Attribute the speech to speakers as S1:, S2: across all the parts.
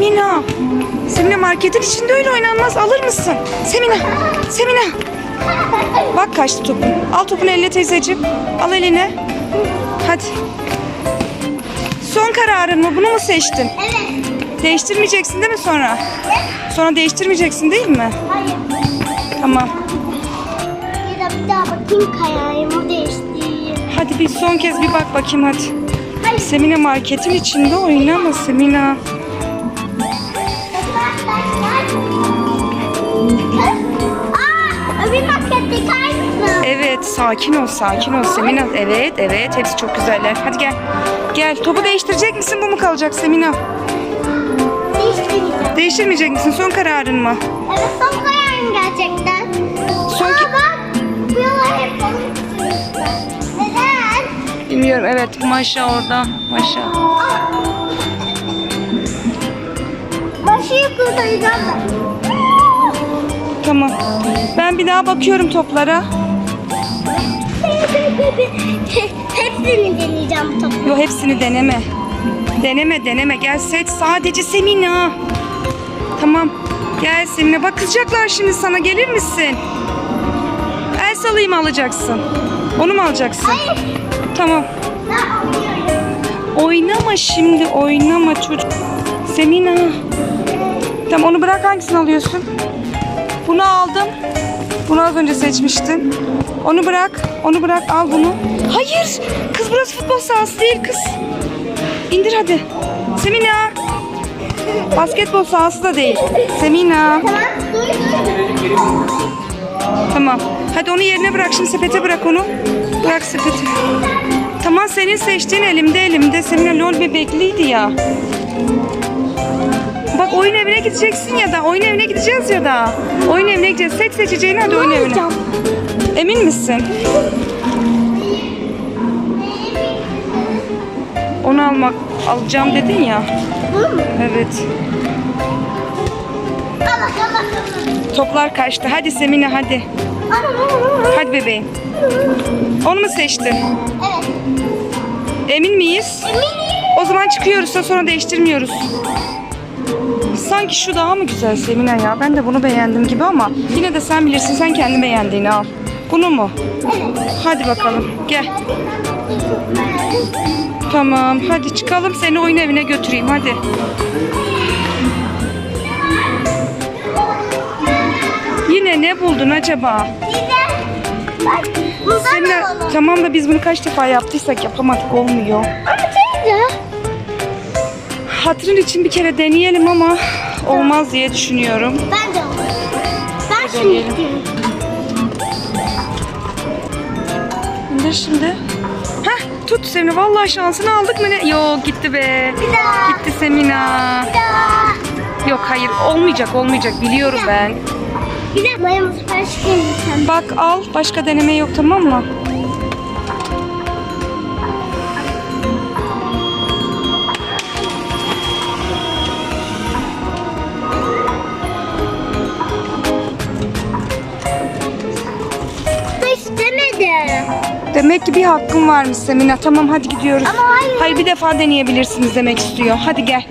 S1: Semina. Semina marketin içinde öyle oynanmaz. Alır mısın? Semina. Semina. Bak kaçtı topun. Al topunu eline teyzeciğim. Al eline. Hadi. Son kararın mı? Bunu mu seçtin?
S2: Evet.
S1: Değiştirmeyeceksin değil mi sonra? Sonra değiştirmeyeceksin değil mi?
S2: Hayır.
S1: Tamam.
S2: Ya da bir daha bakayım kararımı değiştireyim.
S1: Hadi bir son kez bir bak bakayım hadi.
S2: Hayır.
S1: Semina marketin içinde oynama Semina. Evet sakin ol sakin ol Semina. Evet evet hepsi çok güzeller. Hadi gel. Gel topu değiştirecek misin bu mu kalacak Semina?
S2: Değiştireceğim.
S1: Değiştirmeyecek misin son kararın mı?
S2: Evet son kararım gerçekten.
S1: Son
S2: Aa bak. Bu yola hep üstünde. Neden?
S1: Bilmiyorum evet Maşa orada. Maşa.
S2: Aa. Başı kurtaracağım ben.
S1: Tamam. Ben bir daha bakıyorum toplara.
S2: Hepsini deneyeceğim topu.
S1: Yo hepsini deneme. Deneme deneme. Gel seç sadece Semina. Tamam. Gel Semina. Bak kızacaklar şimdi sana. Gelir misin? El salayım alacaksın. Onu mu alacaksın?
S2: Hayır.
S1: Tamam. Oynama şimdi. Oynama çocuk. Semina. Tamam onu bırak hangisini alıyorsun? Bunu aldım. Bunu az önce seçmiştin. Onu bırak. Onu bırak. Al bunu. Hayır. Kız burası futbol sahası değil kız. İndir hadi. Semina. Basketbol sahası da değil. Semina.
S2: Tamam.
S1: Hadi onu yerine bırak. Şimdi sepete bırak onu. Bırak sepete. Tamam senin seçtiğin elimde elimde. Senin lol bebekliydi ya. Bak oyun evine gideceksin ya da oyun evine gideceğiz ya da. Oyun evine gideceğiz. Seç seçeceğini hadi oyun evine.
S2: Alacağım.
S1: Emin misin? Onu almak alacağım dedin ya. Evet. Toplar kaçtı. Hadi Semine hadi. Hadi bebeğim. Onu mu seçtin?
S2: Evet.
S1: Emin miyiz?
S2: Eminim.
S1: O zaman çıkıyoruz da sonra değiştirmiyoruz. Sanki şu daha mı güzel Semine ya? Ben de bunu beğendim gibi ama yine de sen bilirsin. Sen kendi beğendiğini al. Bunu mu? Hadi bakalım. Gel. Tamam. Hadi çıkalım. Seni oyun evine götüreyim. Hadi. Yine ne buldun acaba?
S2: Alalım.
S1: tamam da biz bunu kaç defa yaptıysak yapamadık olmuyor.
S2: Ama.
S1: Hatırın için bir kere deneyelim ama olmaz diye düşünüyorum.
S2: Ben de olur. Ben şunu
S1: deneyelim.
S2: istiyorum.
S1: İndir şimdi. Heh tut Semine. Vallahi şansını aldık mı ne? Yok gitti be.
S2: Bir daha.
S1: Gitti Semina.
S2: Bir daha.
S1: Yok hayır olmayacak olmayacak biliyorum ben.
S2: Bir daha. Mayamız sipariş gelirsen.
S1: Bak al başka deneme yok tamam mı? Demek ki bir hakkın varmış Semina. Tamam hadi gidiyoruz.
S2: Ama hayır.
S1: Hayır bir defa deneyebilirsiniz demek istiyor. Hadi gel.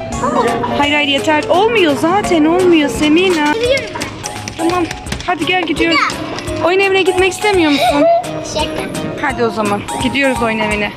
S1: Hayır hayır yeter. Olmuyor zaten olmuyor Semina. Tamam. Hadi gel gidiyoruz. Oyun evine gitmek istemiyor musun?
S2: Şaka.
S1: Hadi o zaman. Gidiyoruz oyun evine.